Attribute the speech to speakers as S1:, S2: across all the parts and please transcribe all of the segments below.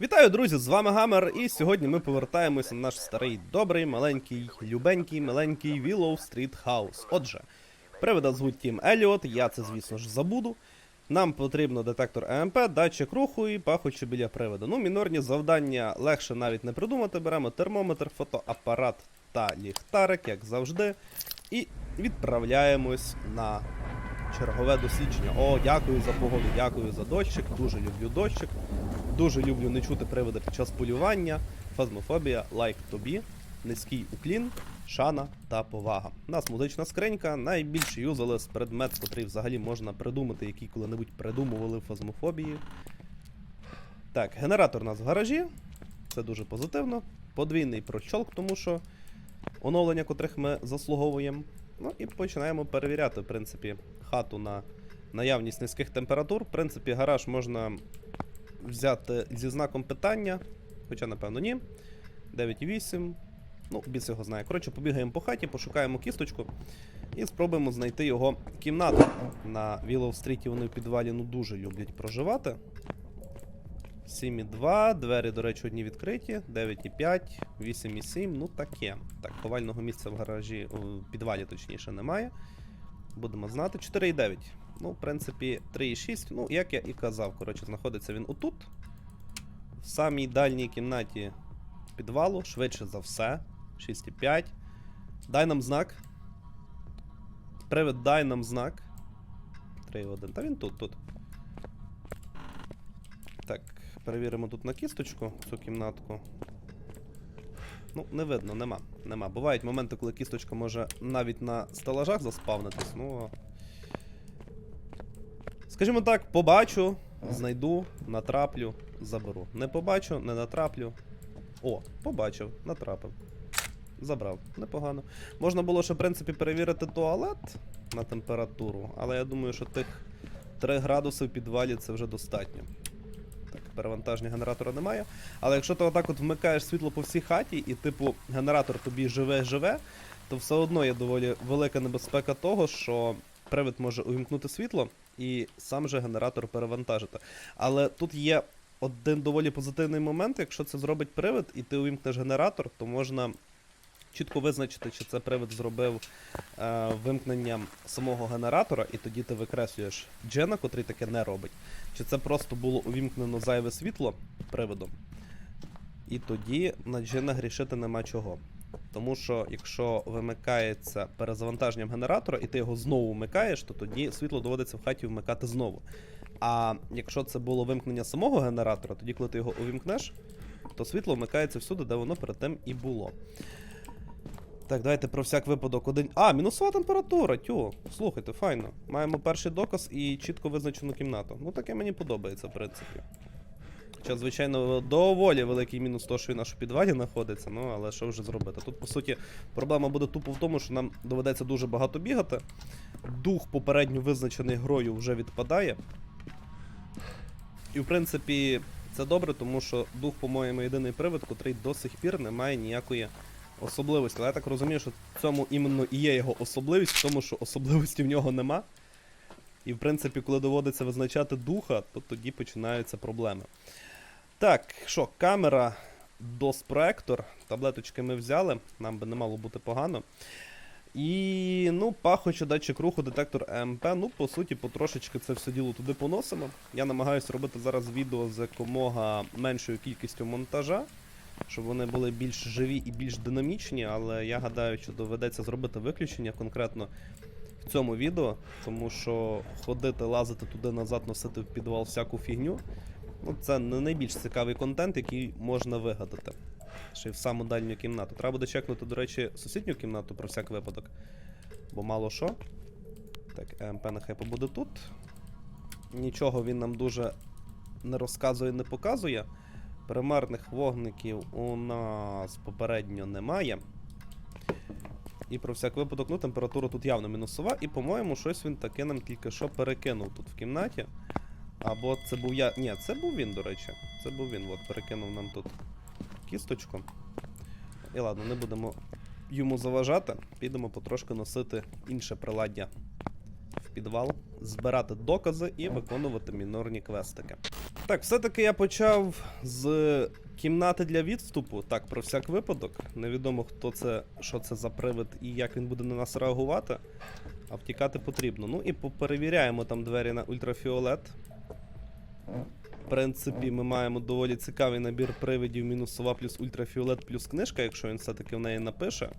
S1: Вітаю, друзі! З вами Гамер, і сьогодні ми повертаємося на наш старий, добрий, маленький, любенький, маленький Willow Street House. Отже, привида звуть Тім Еліот, я це, звісно ж, забуду. Нам потрібно детектор ЕМП, датчик руху і пахучі біля приводу. Ну, мінорні завдання легше навіть не придумати. Беремо термометр, фотоапарат та ліхтарик, як завжди. І відправляємось на чергове дослідження. О, дякую за погоду, дякую за дощик. Дуже люблю дощик. Дуже люблю не чути приводи під час полювання. Фазмофобія, лайк тобі, низький уклін, шана та повага. У нас музична скринька, найбільш юзалес предмет, котрий взагалі можна придумати, який коли-небудь придумували в фазмофобії. Так, генератор у нас в гаражі. Це дуже позитивно. Подвійний прощолк, тому що оновлення, котрих ми заслуговуємо. Ну і починаємо перевіряти, в принципі, хату на наявність низьких температур. В принципі, гараж можна взяти зі знаком питання, хоча, напевно, ні. 9,8. Ну, біс його знає. Коротше, побігаємо по хаті, пошукаємо кісточку і спробуємо знайти його кімнату. На Willow стріті вони в підвалі ну, дуже люблять проживати. 7,2, двері, до речі, одні відкриті, 9,5, 8,7, ну таке. Так, ховального місця в гаражі, в підвалі точніше, немає. Будемо знати. 4,9. Ну, в принципі, 3,6. Ну, як я і казав, коротше, знаходиться він отут. В самій дальній кімнаті підвалу, швидше за все. 6,5. Дай нам знак. Привид, дай нам знак. 3,1. Та він тут, тут. Так, перевіримо тут на кісточку цю кімнатку. Ну, не видно, нема. Нема. Бувають моменти, коли кісточка може навіть на стелажах заспавнитись, ну. Скажімо так, побачу, знайду, натраплю, заберу. Не побачу, не натраплю. О, побачив, натрапив. Забрав. Непогано. Можна було ще, в принципі, перевірити туалет на температуру, але я думаю, що тих 3 градуси в підвалі це вже достатньо. Так, перевантаження генератора немає. Але якщо ти отак от вмикаєш світло по всій хаті, і, типу, генератор тобі живе-живе, то все одно є доволі велика небезпека того, що привид може увімкнути світло і сам же генератор перевантажити. Але тут є один доволі позитивний момент, якщо це зробить привид, і ти увімкнеш генератор, то можна чітко визначити, чи це привид зробив е, вимкнення самого генератора, і тоді ти викреслюєш джена, котрий таке не робить. Чи це просто було увімкнено зайве світло приводом, і тоді на джена грішити нема чого. Тому що якщо вимикається перезавантаженням генератора, і ти його знову вмикаєш, то тоді світло доводиться в хаті вмикати знову. А якщо це було вимкнення самого генератора, тоді, коли ти його увімкнеш, то світло вмикається всюди, де воно перед тим і було. Так, давайте про всяк випадок один. А, мінусова температура, тю. Слухайте, файно. Маємо перший доказ і чітко визначену кімнату. Ну таке мені подобається, в принципі. Хоча, звичайно, доволі великий мінус то, що він аж у підвалі знаходиться, ну але що вже зробити? Тут, по суті, проблема буде тупо в тому, що нам доведеться дуже багато бігати. Дух попередньо визначений грою вже відпадає. І, в принципі, це добре, тому що дух, по-моєму, єдиний привид, котрий до сих пір не має ніякої особливості. Але я так розумію, що в цьому іменно і є його особливість, в тому, що особливості в нього нема. І, в принципі, коли доводиться визначати духа, то тоді починаються проблеми. Так, що, камера, DOS-проектор, таблеточки ми взяли, нам би не мало бути погано. І, ну, пахоче датчик руху, детектор ЕМП. Ну, по суті, потрошечки це все діло туди поносимо. Я намагаюся робити зараз відео з якомога меншою кількістю монтажа, щоб вони були більш живі і більш динамічні, але я гадаю, що доведеться зробити виключення конкретно в цьому відео, тому що ходити, лазити туди назад, носити в підвал всяку фігню. Ну, це не найбільш цікавий контент, який можна вигадати. Ще й в саму дальню кімнату. Треба буде чекнути, до речі, сусідню кімнату про всяк випадок. Бо мало що. Так, ЕМП нехай побуде тут. Нічого він нам дуже не розказує, не показує. Примарних вогників у нас попередньо немає. І про всяк випадок, ну, температура тут явно мінусова, і, по-моєму, щось він таке нам тільки що перекинув тут в кімнаті. Або це був я. Ні, це був він, до речі. Це був він, от перекинув нам тут кісточку. І ладно, не будемо йому заважати. Підемо потрошки носити інше приладдя підвал, збирати докази і виконувати мінорні квестики. Так, все-таки я почав з кімнати для відступу. Так, про всяк випадок. Невідомо, хто це, що це за привид і як він буде на нас реагувати. А втікати потрібно. Ну і поперевіряємо там двері на ультрафіолет. В принципі, ми маємо доволі цікавий набір привидів мінусова плюс ультрафіолет плюс книжка, якщо він все-таки в неї напише.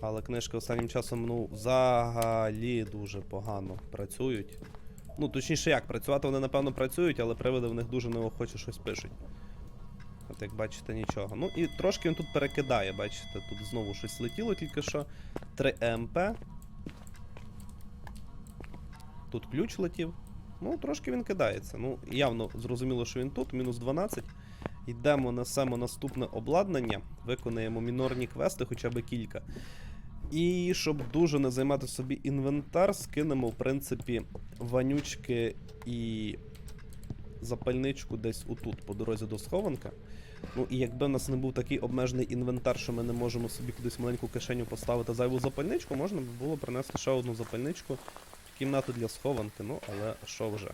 S1: Але книжки останнім часом, ну, взагалі дуже погано працюють. Ну, точніше, як, працювати вони, напевно, працюють, але привиди в них дуже неохоче щось пишуть. От як бачите, нічого. Ну і трошки він тут перекидає, бачите, тут знову щось летіло тільки що. 3 ЕМП. Тут ключ летів. Ну, трошки він кидається. Ну, явно зрозуміло, що він тут, мінус 12. Йдемо, несемо наступне обладнання, виконаємо мінорні квести, хоча б кілька. І щоб дуже не займати собі інвентар, скинемо, в принципі, ванючки і запальничку десь отут, по дорозі до схованка. Ну і якби в нас не був такий обмежений інвентар, що ми не можемо собі кудись маленьку кишеню поставити зайву запальничку, можна б було принести ще одну запальничку в кімнату для схованки. Ну, але що вже.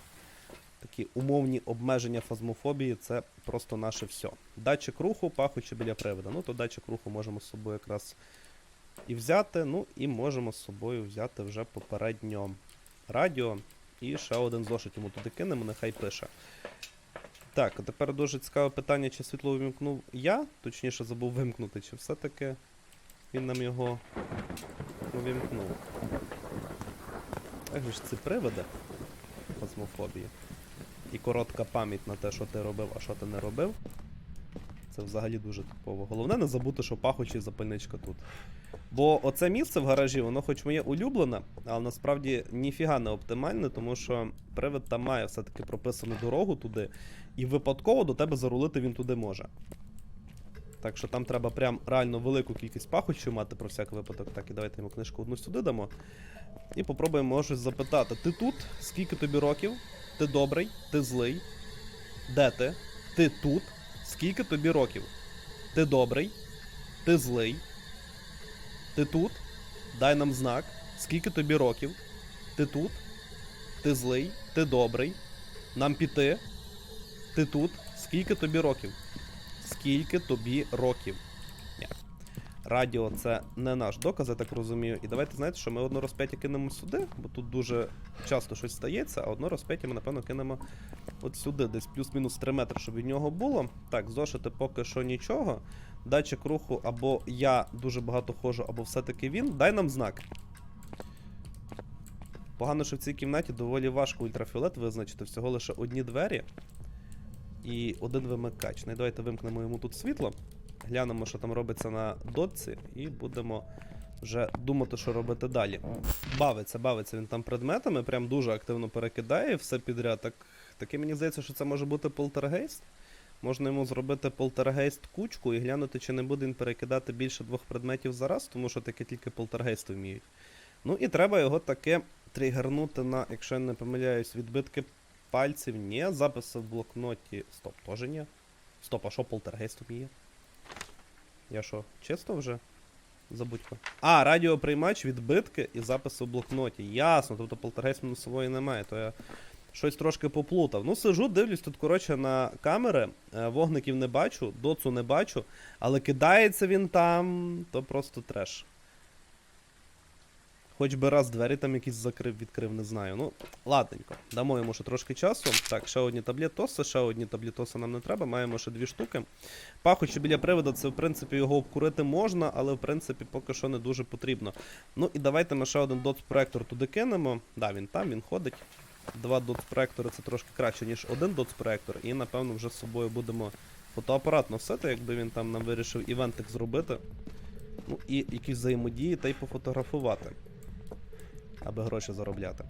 S1: Такі умовні обмеження фазмофобії це просто наше все. Датчик руху, пахучи біля привода. Ну, то датчик руху можемо з собою якраз і взяти. Ну і можемо з собою взяти вже попередньо радіо. І ще один зошит йому туди кинемо, нехай пише. Так, а тепер дуже цікаве питання, чи світло вимкнув я, точніше забув вимкнути, чи все-таки він нам його увімкнув. Як же ж ці привиди космофобії. І коротка пам'ять на те, що ти робив, а що ти не робив. Це взагалі дуже типово. Головне не забути, що пахучий запальничка тут. Бо оце місце в гаражі, воно хоч моє улюблене, але насправді ніфіга не оптимальне, тому що привид там має все-таки прописану дорогу туди, і випадково до тебе зарулити він туди може. Так що там треба прям реально велику кількість пахучів мати про всяк випадок. Так, і давайте йому книжку одну сюди дамо. І попробуємо щось запитати. Ти тут? Скільки тобі років? Ти добрий? Ти злий? Де ти? Ти тут? Скільки тобі років? Ти добрий? Ти злий? Ти тут? Дай нам знак. Скільки тобі років? Ти тут? Ти злий? Ти добрий? Нам піти? Ти тут? Скільки тобі років? Скільки тобі років? Радіо це не наш доказ, я так розумію. І давайте знаєте, що ми одно розп'яття кинемо сюди, бо тут дуже часто щось стається, а одно розп'яття ми, напевно, кинемо от сюди, десь плюс-мінус 3 метри, щоб від нього було. Так, зошити поки що нічого. Датчик руху або я дуже багато ходжу, або все-таки він. Дай нам знак. Погано, що в цій кімнаті доволі важко ультрафіолет визначити. Всього лише одні двері і один вимикач. Ну давайте вимкнемо йому тут світло. Глянемо, що там робиться на дотці, і будемо вже думати, що робити далі. Бавиться, бавиться він там предметами, прям дуже активно перекидає все підряд. Так, таке мені здається, що це може бути полтергейст. Можна йому зробити полтергейст кучку і глянути, чи не буде він перекидати більше двох предметів за раз, тому що таке тільки полтергейсти вміють. Ну і треба його таке тригернути на, якщо я не помиляюсь, відбитки пальців. Ні, записи в блокноті. Стоп, теж ні. Стоп, а що полтергейст вміє? Я що, чисто вже? Забудько. А, радіоприймач, відбитки і запис у блокноті. Ясно, тобто полтергейст мінусової немає, то я щось трошки поплутав. Ну, сижу, дивлюсь тут, коротше, на камери, е, вогників не бачу, доцу не бачу, але кидається він там, то просто треш. Хоч би раз двері там якісь закрив, відкрив, не знаю. Ну, ладненько. Дамо йому ще трошки часу. Так, ще одні таблетоси, ще одні таблетоси нам не треба, маємо ще дві штуки. Пахучи біля приводу, це в принципі його обкурити можна, але в принципі поки що не дуже потрібно. Ну і давайте ми ще один дотс-проектор туди кинемо. Да, він там, він ходить. Два дотс-проектори це трошки краще, ніж один дотс-проектор, і напевно вже з собою будемо фотоапарат носити, якби він там нам вирішив івентик зробити. Ну і якісь взаємодії та й пофотографувати. Аби гроші заробляти.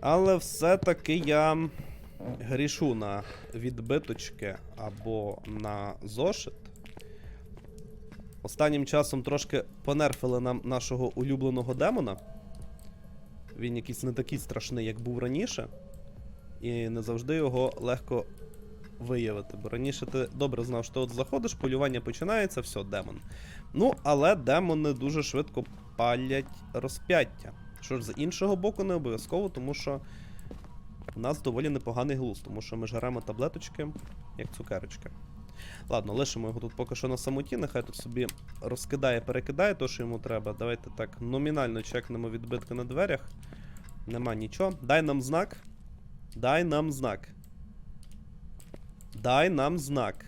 S1: Але все-таки я грішу на відбиточки або на зошит. Останнім часом трошки понерфили нам нашого улюбленого демона. Він якийсь не такий страшний, як був раніше. І не завжди його легко виявити. Бо раніше ти добре знав, що ти от заходиш, полювання починається, все, демон. Ну, але демони дуже швидко палять розп'яття. Що ж, з іншого боку, не обов'язково, тому що у нас доволі непоганий глузд, тому що ми жаремо таблеточки, як цукерочки. Ладно, лишимо його тут поки що на самоті, нехай тут собі розкидає, перекидає то, що йому треба. Давайте так номінально чекнемо відбитки на дверях. Нема нічого. Дай нам знак. Дай нам знак. Дай нам знак.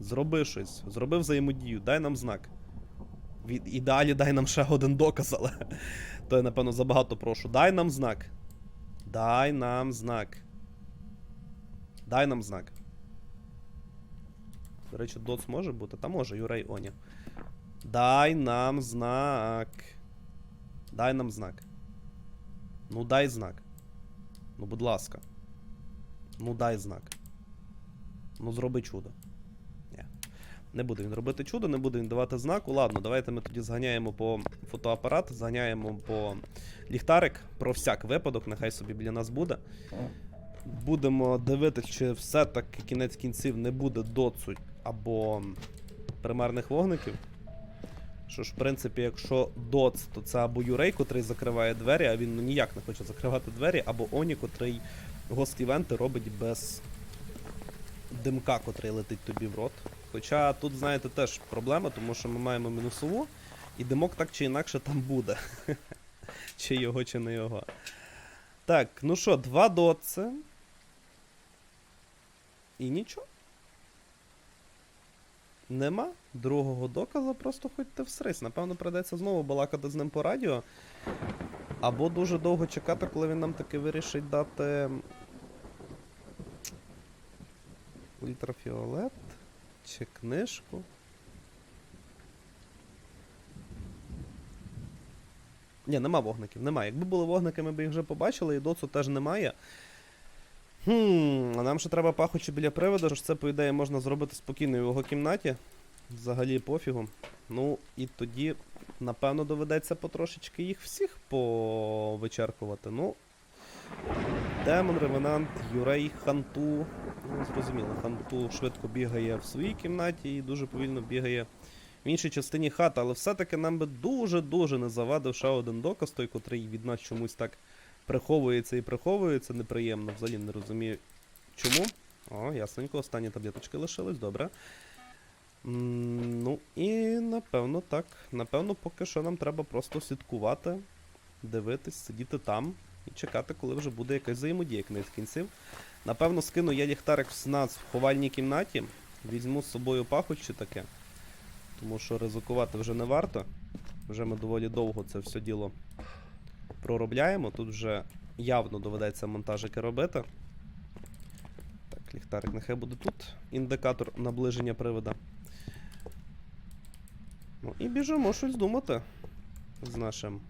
S1: Зроби щось. Зроби взаємодію, дай нам знак. І далі дай нам ще один доказ, але то я, напевно, забагато прошу. Дай нам знак. Дай нам знак. Дай нам знак. До речі, доц може бути? Та може, Юрей Оня. Дай нам знак. Дай нам знак. Ну дай знак. Ну, будь ласка. Ну дай знак. Ну зроби чудо. Ні. Не буде він робити чудо, не буде він давати знаку. Ладно, давайте ми тоді зганяємо по фотоапарат, зганяємо по ліхтарик про всяк випадок, нехай собі біля нас буде. Будемо дивитися, чи все-таки кінець кінців не буде доцу або примарних вогників. Що ж, в принципі, якщо доц, то це або Юрей, котрий закриває двері, а він ну, ніяк не хоче закривати двері, або Оні, котрий гост-івенти робить без димка, котрий летить тобі в рот. Хоча тут, знаєте, теж проблема, тому що ми маємо мінусову, і димок так чи інакше там буде. чи його, чи не його. Так, ну що, два доци. І нічого. Нема другого доказу, просто ходьте всрись. Напевно, придеться знову балакати з ним по радіо. Або дуже довго чекати, коли він нам таки вирішить дати. Ультрафіолет чи книжку. Ні, нема вогників, немає. Якби були вогники, ми б їх вже побачили, і доцу теж немає. Хм, а нам ще треба пахучі біля приводу, що це, по ідеї, можна зробити спокійно в його кімнаті. Взагалі пофігу. Ну, і тоді, напевно, доведеться потрошечки їх всіх повичеркувати. Ну. Демон, Ревенант, Юрей, Ханту. Зрозуміло, Ханту швидко бігає в своїй кімнаті і дуже повільно бігає в іншій частині хати, але все-таки нам би дуже-дуже не завадив ще один доказ, той, котрий від нас чомусь так приховується і приховується неприємно. Взагалі не розумію чому. О, ясненько, останні таблеточки лишились, добре. Ну і напевно так. Напевно, поки що нам треба просто слідкувати, дивитись, сидіти там і чекати, коли вже буде якась взаємодія кінець кінців. Напевно, скину я ліхтарик в нас в ховальній кімнаті. Візьму з собою пахоч чи таке. Тому що ризикувати вже не варто. Вже ми доволі довго це все діло проробляємо. Тут вже явно доведеться монтажики робити. Так, ліхтарик нехай буде тут. Індикатор наближення привода. Ну і біжимо щось думати з нашим.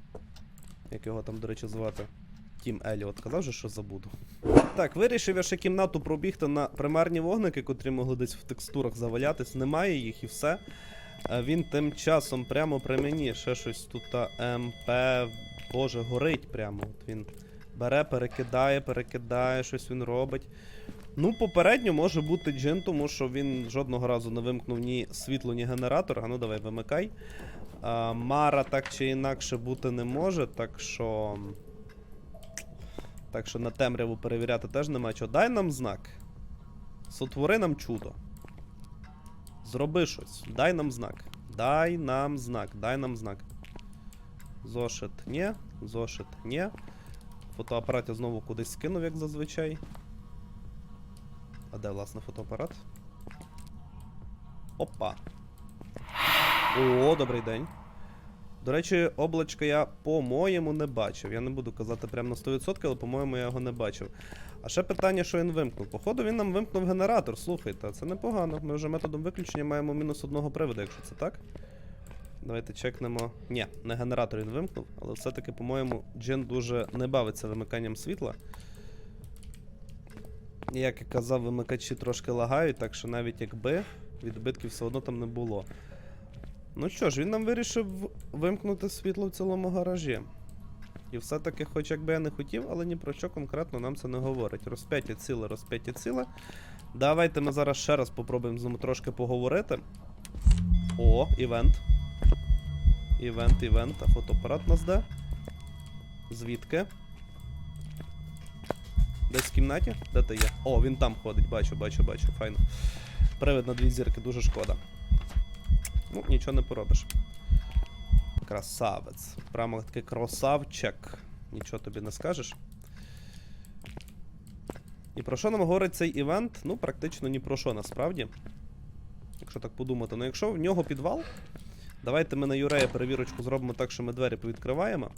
S1: Як його там, до речі, звати? Тім Еліот. Казав же, що забуду. Так, вирішив я ще кімнату пробігти на примарні вогники, котрі могли десь в текстурах завалятись. Немає їх і все. Він тим часом прямо при мені ще щось тут МП. Боже, горить прямо. От він бере, перекидає, перекидає, щось він робить. Ну, попередньо може бути джин, тому що він жодного разу не вимкнув ні світло, ні генератор. А ну давай, вимикай. А, Мара так чи інакше бути не може, так що. Так що на темряву перевіряти теж нема чого. Дай нам знак. Сотвори нам чудо. Зроби щось. Дай нам знак. Дай нам знак. Дай нам знак. Зошит ні. Зошит ні. Фотоапарат я знову кудись скинув, як зазвичай. А де, власне, фотоапарат? Опа. О, добрий день. До речі, облачка я, по-моєму, не бачив. Я не буду казати прямо на 100%, але, по-моєму, я його не бачив. А ще питання, що він вимкнув. Походу, він нам вимкнув генератор. Слухайте, це непогано. Ми вже методом виключення маємо мінус одного приводу, якщо це так. Давайте чекнемо. Ні, не генератор він вимкнув, але все-таки, по-моєму, Джин дуже не бавиться вимиканням світла. Як я казав, вимикачі трошки лагають, так що навіть якби відбитків все одно там не було. Ну що ж, він нам вирішив вимкнути світло в цілому гаражі. І все-таки, хоч якби я не хотів, але ні про що конкретно нам це не говорить. Розп'яття ціле, розп'яття ціле. Давайте ми зараз ще раз попробуємо з ним трошки поговорити. О, івент. Івент, івент, а фотоапарат нас де? Звідки? Десь в кімнаті? Де ти є? О, він там ходить, бачу, бачу, бачу, файно. Привид на дві зірки, дуже шкода. Ну, нічого не поробиш. Красавець. Прямо такий красавчик. Нічого тобі не скажеш. І про що нам говорить цей івент? Ну, практично ні про що насправді. Якщо так подумати. Ну, якщо в нього підвал, давайте ми на Юрея перевірочку зробимо так, що ми двері повідкриваємо.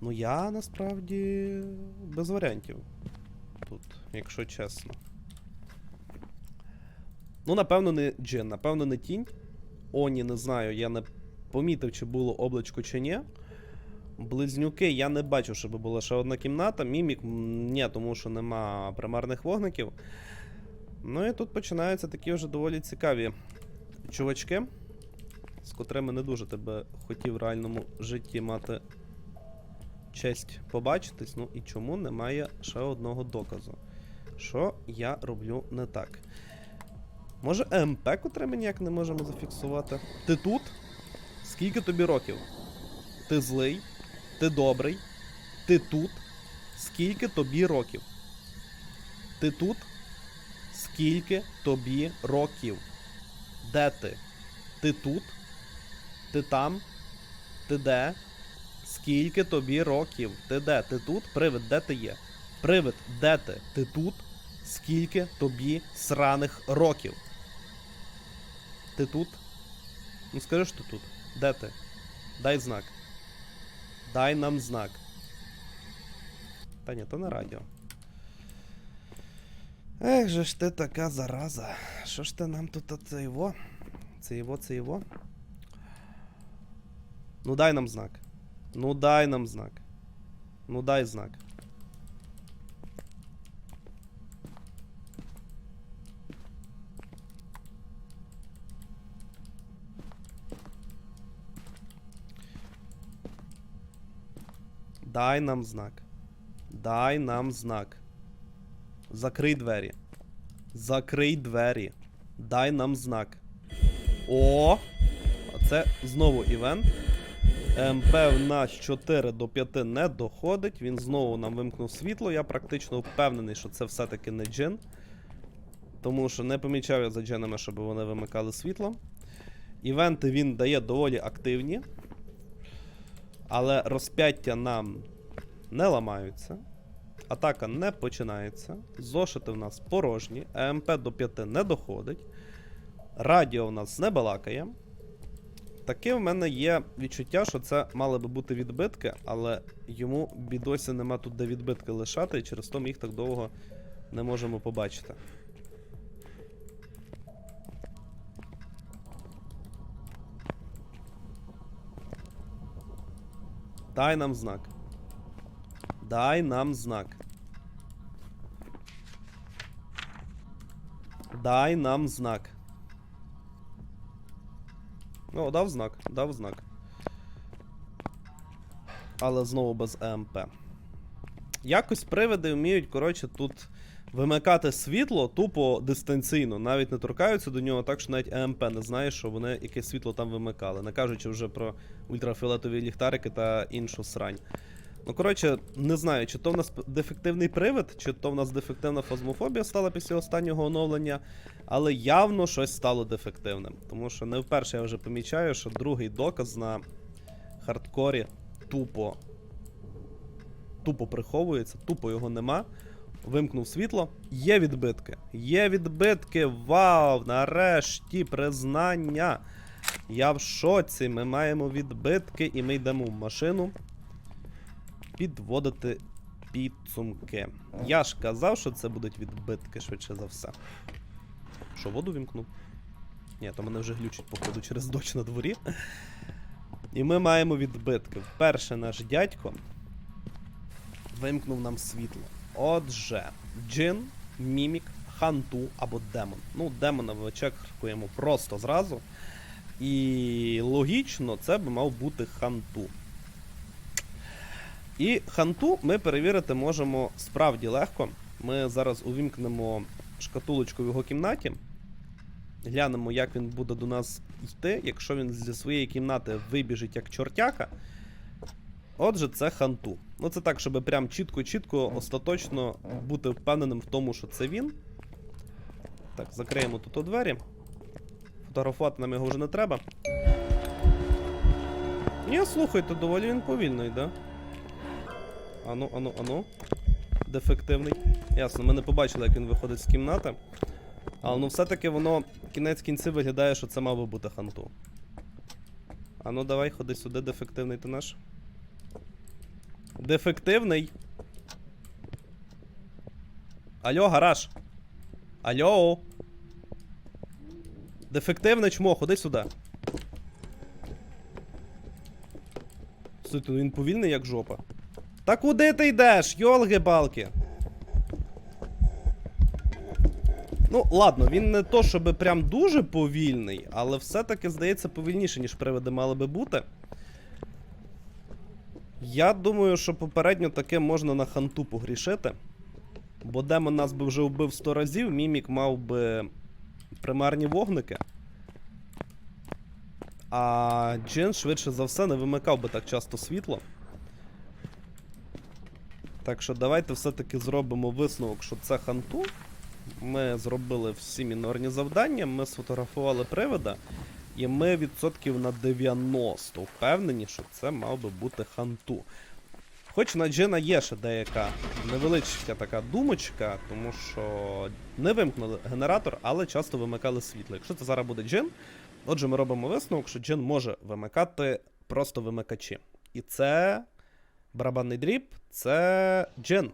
S1: Ну, я насправді без варіантів. Тут, якщо чесно. Ну, напевно, не джин, напевно, не тінь. Оні, не знаю, я не помітив, чи було облачко чи ні. Близнюки я не бачу, щоб була ще одна кімната. Мімік ні, тому що нема примарних вогників. Ну і тут починаються такі вже доволі цікаві чувачки, з котрими не дуже тебе хотів в реальному житті мати честь побачитись. Ну і чому немає ще одного доказу? Що я роблю не так? Може ЕМП, котре ми ніяк не можемо зафіксувати? Ти тут? Скільки тобі років? Ти злий? Ти добрий? Ти тут? Скільки тобі років? Ти тут? Скільки тобі років? Де ти? Ти тут? Ти там? Ти де? Скільки тобі років? Ти де? Ти тут? Привид, де ти є? Привид, де ти? Ти тут? Скільки тобі сраних років? Ти тут? Ну скажи, ти тут. Де ти? Дай знак. Дай нам знак. Та ні, то на радіо. Ех же ж ти така зараза. Що ж ти нам тут це його? Це його, це його? Ну дай нам знак. Ну дай нам знак. Ну дай знак. Дай нам знак. Дай нам знак. Закрий двері. Закрий двері. Дай нам знак. О! А це знову івент. МП в нас 4 до 5 не доходить. Він знову нам вимкнув світло. Я практично впевнений, що це все-таки не джин. Тому що не помічав я за джинами, щоб вони вимикали світло. Івенти він дає доволі активні. Але розп'яття нам не ламаються. Атака не починається. Зошити в нас порожні. ЕМП до 5 не доходить. Радіо в нас не балакає. Таке в мене є відчуття, що це мали би бути відбитки, але йому бідосі нема тут де відбитки лишати, і через то ми їх так довго не можемо побачити. Дай нам знак. Дай нам знак. Дай нам знак. О, дав знак, дав знак. Але знову без ЕМП. Якось привиди вміють, коротше, тут вимикати світло тупо дистанційно. Навіть не торкаються до нього, так що навіть ЕМП не знає, що вони якесь світло там вимикали. Не кажучи вже про ультрафіолетові ліхтарики та іншу срань. Ну, коротше, не знаю, чи то в нас дефективний привид, чи то в нас дефективна фазмофобія стала після останнього оновлення, але явно щось стало дефективним. Тому що не вперше я вже помічаю, що другий доказ на хардкорі тупо. Тупо приховується, тупо його нема. Вимкнув світло. Є відбитки. Є відбитки. Вау! Нарешті признання. Я в шоці. Ми маємо відбитки, і ми йдемо в машину підводити підсумки. Я ж казав, що це будуть відбитки, швидше за все. Що, воду вімкнув? Ні, то мене вже глючить, походу, через дощ на дворі. І ми маємо відбитки. Вперше наш дядько вимкнув нам світло. Отже, джин, мімік, ханту або демон. Ну, демона вичекуємо просто зразу. І логічно, це би мав бути ханту. І ханту ми перевірити можемо справді легко. Ми зараз увімкнемо шкатулочку в його кімнаті. Глянемо, як він буде до нас йти. Якщо він зі своєї кімнати вибіжить як чортяка, Отже, це ханту. Ну це так, щоб прям чітко-чітко, остаточно бути впевненим в тому, що це він. Так, закриємо тут двері. Фотографувати нам його вже не треба. Ні, слухайте, доволі він повільний, да? Ану, ану, ану. Дефективний. Ясно, ми не побачили, як він виходить з кімнати. Але ну все-таки воно кінець кінці виглядає, що це мав би бути ханту. А ну давай, ходи сюди, дефективний ти наш. Дефективний. Алло, гараж. Алло. Дефективне чмо, ходи сюди. Слухайте, він повільний, як жопа. Та куди ти йдеш? Йолги-балки. Ну, ладно, він не то, щоб прям дуже повільний, але все-таки здається повільніше, ніж привиди мали би бути. Я думаю, що попередньо таке можна на ханту погрішити. Бо демон нас би вже вбив 100 разів, мімік мав би примарні вогники. А Джин, швидше за все, не вимикав би так часто світло. Так що давайте все-таки зробимо висновок, що це ханту. Ми зробили всі мінорні завдання, ми сфотографували привида, і ми відсотків на 90 впевнені, що це мав би бути ханту. Хоч на Джина є ще деяка невеличка така думочка, тому що не вимкнули генератор, але часто вимикали світло. Якщо це зараз буде Джин, отже, ми робимо висновок, що Джин може вимикати просто вимикачі. І це барабанний дріб, це Джин.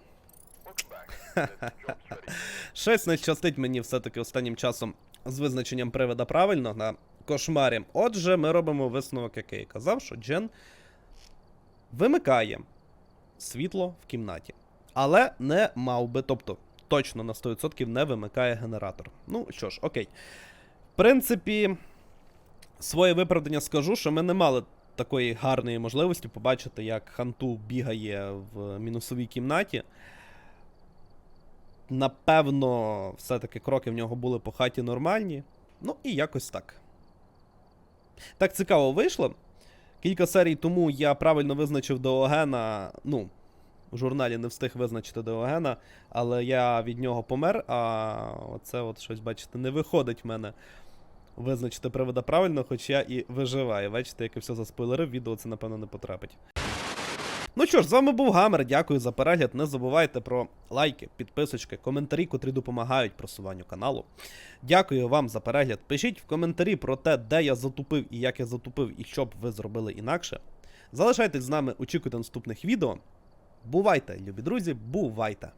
S1: Щось не щастить мені все-таки останнім часом з визначенням привида правильно на кошмарі. Отже, ми робимо висновок, який казав, що Джен вимикає світло в кімнаті. Але не мав би, тобто точно на 100% не вимикає генератор. Ну що ж, окей. В принципі, своє виправдання скажу, що ми не мали такої гарної можливості побачити, як Ханту бігає в мінусовій кімнаті. Напевно, все-таки кроки в нього були по хаті нормальні. Ну і якось так. Так цікаво вийшло. Кілька серій тому я правильно визначив Деогена. Ну, в журналі не встиг визначити Деогена, але я від нього помер, а оце от щось, бачите, не виходить в мене визначити привода правильно, хоч я і виживаю. Бачите, як я все заспойлерив, відео це, напевно, не потрапить. Ну що ж, з вами був Гамер. Дякую за перегляд. Не забувайте про лайки, підписочки, коментарі, котрі допомагають просуванню каналу. Дякую вам за перегляд. Пишіть в коментарі про те, де я затупив і як я затупив, і що б ви зробили інакше. Залишайтесь з нами, очікуйте наступних відео. Бувайте, любі друзі, бувайте!